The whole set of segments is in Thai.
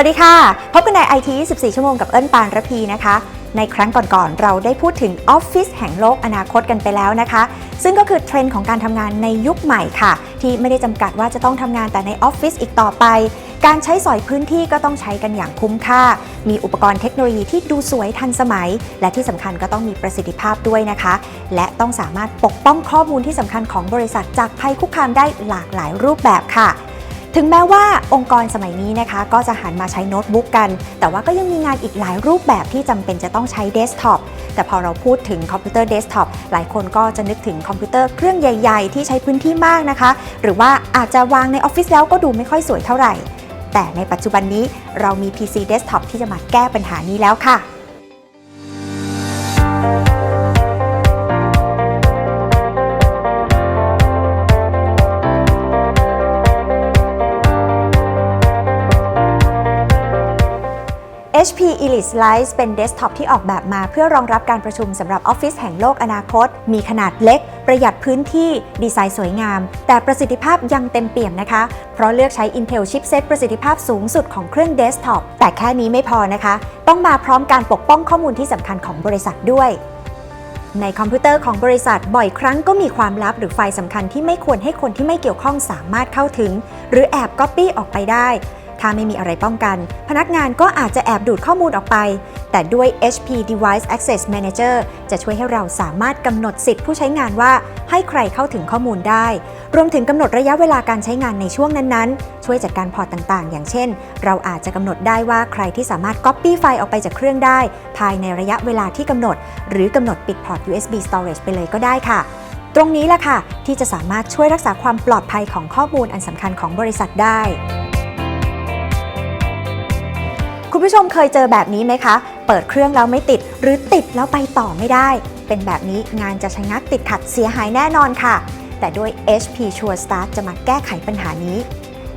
วัสดีค่ะ พบกันใน IT 24 ชั่วโมงกับเอิ้นปานระพีนะคะ ในครั้งก่อนๆ เราได้พูดถึงออฟฟิศแห่งโลกอนาคตกันไปแล้วนะคะ ซึ่งก็คือเทรนด์ของการทำงานในยุคใหม่ค่ะ ที่ไม่ได้จำกัดว่าจะต้องทำงานแต่ในออฟฟิศอีกต่อไป การใช้สอยพื้นที่ก็ต้องใช้กันอย่างคุ้มค่า มีอุปกรณ์เทคโนโลยีที่ดูสวยทันสมัย และที่สำคัญก็ต้องมีประสิทธิภาพด้วยนะคะ และต้องสามารถปกป้องข้อมูลที่สำคัญของบริษัทจากภัยคุกคามได้หลากหลายรูปแบบค่ะ ถึงแม้ว่าองค์กรสมัยนี้นะคะ ก็จะหันมาใช้โน้ตบุ๊กกัน แต่ว่าก็ยังมีงานอีกหลายรูปแบบที่จำเป็นจะต้องใช้เดสก์ท็อปแต่พอเราพูดถึงคอมพิวเตอร์เดสก์ท็อปหลายคนก็จะนึกถึงคอมพิวเตอร์เครื่องใหญ่ๆ ที่ใช้พื้นที่มากนะคะ หรือว่าอาจจะวางในออฟฟิศแล้วก็ดูไม่ค่อยสวยเท่าไหร่ แต่ในปัจจุบันนี้เรามี PC Desktop ที่จะมาแก้ปัญหานี้แล้วค่ะ HP Elite Slice เป็นเดสก์ท็อปที่ออกแบบมาเพื่อรองรับการประชุมสำหรับออฟฟิศแห่งโลกอนาคต มีขนาดเล็ก ประหยัดพื้นที่ดีไซน์สวยงาม แต่ประสิทธิภาพยังเต็มเปี่ยมนะคะ เพราะเลือกใช้ Intel chipset ประสิทธิภาพสูงสุดของเครื่องเดสก์ท็อปแต่แค่นี้ไม่พอนะคะ ต้องมาพร้อมการปกป้องข้อมูลที่สำคัญของบริษัทด้วยในคอมพิวเตอร์ของบริษัทบ่อยครั้งก็มีความลับหรือไฟล์สำคัญที่ไม่ควรให้คนที่ไม่เกี่ยวข้องสามารถเข้าถึง หรือแอบก๊อปปี้ออกไปได้ ถ้าไม่มีอะไรป้องกัน พนักงานก็อาจจะแอบดูดข้อมูลออกไป แต่ด้วย HP Device Access Manager จะช่วยให้เราสามารถกำหนดสิทธิ์ผู้ใช้งานว่าให้ใครเข้าถึงข้อมูลได้ รวมถึงกำหนดระยะเวลาการใช้งานในช่วงนั้นๆ ช่วยจัดการพอร์ตต่างๆ อย่างเช่น เราอาจจะกำหนดได้ว่าใครที่สามารถ Copy ไฟล์ออกไปจากเครื่องได้ ภายในระยะเวลาที่กำหนด หรือกำหนดปิดพอร์ต USB storage ไปเลยก็ได้ค่ะตรงนี้แหละค่ะ ที่จะสามารถช่วยรักษาความปลอดภัยของข้อมูลอันสำคัญของบริษัทได้ คุณผู้ชมเคยเจอแบบนี้ไหมคะ เปิดเครื่องแล้วไม่ติด หรือติดแล้วไปต่อไม่ได้ เป็นแบบนี้งานจะชะงักติดขัดเสียหายแน่นอนค่ะ แต่ด้วย HP Sure Start จะมาแก้ไขปัญหานี้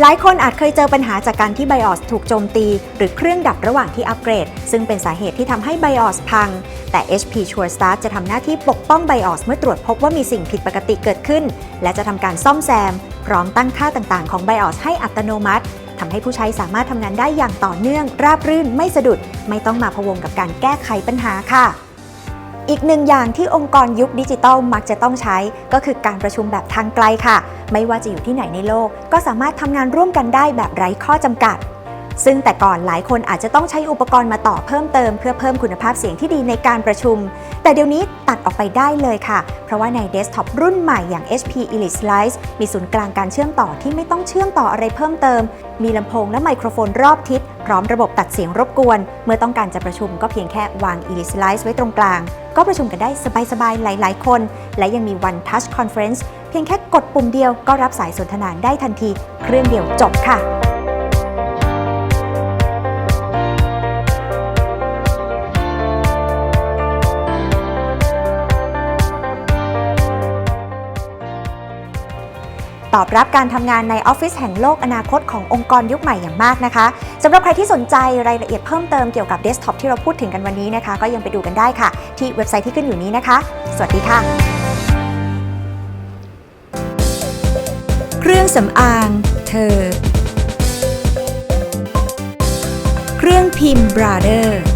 หลายคนอาจเคยเจอปัญหาจากการที่ BIOS ถูกโจมตี หรือเครื่องดับระหว่างที่อัปเกรด ซึ่งเป็นสาเหตุที่ทำให้ BIOS พัง แต่ HP Sure Start จะทำหน้าที่ปกป้อง BIOS เมื่อตรวจพบว่ามีสิ่งผิดปกติเกิดขึ้น และจะทำการซ่อมแซม พร้อมตั้งค่าต่างๆ ของ BIOS ให้อัตโนมัติ ทำให้ผู้ใช้สามารถทำงานได้อย่างต่อเนื่อง ราบรื่นไม่สะดุด ไม่ต้องมาพะวงกับการแก้ไขปัญหาค่ะ อีกหนึ่งอย่างที่องค์กรยุคดิจิทัลมักจะต้องใช้ ก็คือการประชุมแบบทางไกลค่ะ ไม่ว่าจะอยู่ที่ไหนในโลก ก็สามารถทำงานร่วมกันได้แบบไร้ข้อจำกัดซึ่งแต่ก่อนหลายคนอาจจะต้องใช้อุปกรณ์มาต่อเพิ่มเติมเพื่อเพิ่มคุณภาพเสียงที่ดีในการประชุม แต่เดี๋ยวนี้ ตัดออกไปได้เลยค่ะ เพราะว่าในเดสก์ท็อปรุ่นใหม่อย่าง HP Elite Slice มีศูนย์กลางการเชื่อมต่อที่ไม่ต้องเชื่อมต่ออะไรเพิ่มเติม มีลำโพงและไมโครโฟนรอบทิศ พร้อมระบบตัดเสียงรบกวน เมื่อต้องการจะประชุมก็เพียงแค่วาง Elite Slice ไว้ตรงกลาง ก็ประชุมกันได้สบายๆ หลาย ๆ คน และยังมี One Touch Conference เพียงแค่กดปุ่มเดียวก็รับสายสนทนาได้ทันที เครื่องเดียวจบค่ะ ตอบรับการทำงานในออฟฟิศแห่งโลกอนาคตขององค์กรยุคใหม่อย่างมากนะคะสำหรับใครที่สนใจรายละเอียดเพิ่มเติมเกี่ยวกับเดสก์ท็อปที่เราพูดถึงกันวันนี้นะคะ ก็ยังไปดูกันได้ค่ะ ที่เว็บไซต์ที่ขึ้นอยู่นี้นะคะ สวัสดีค่ะ เครื่องสำอาง เธอ เครื่องพิมพ์บราเดอร์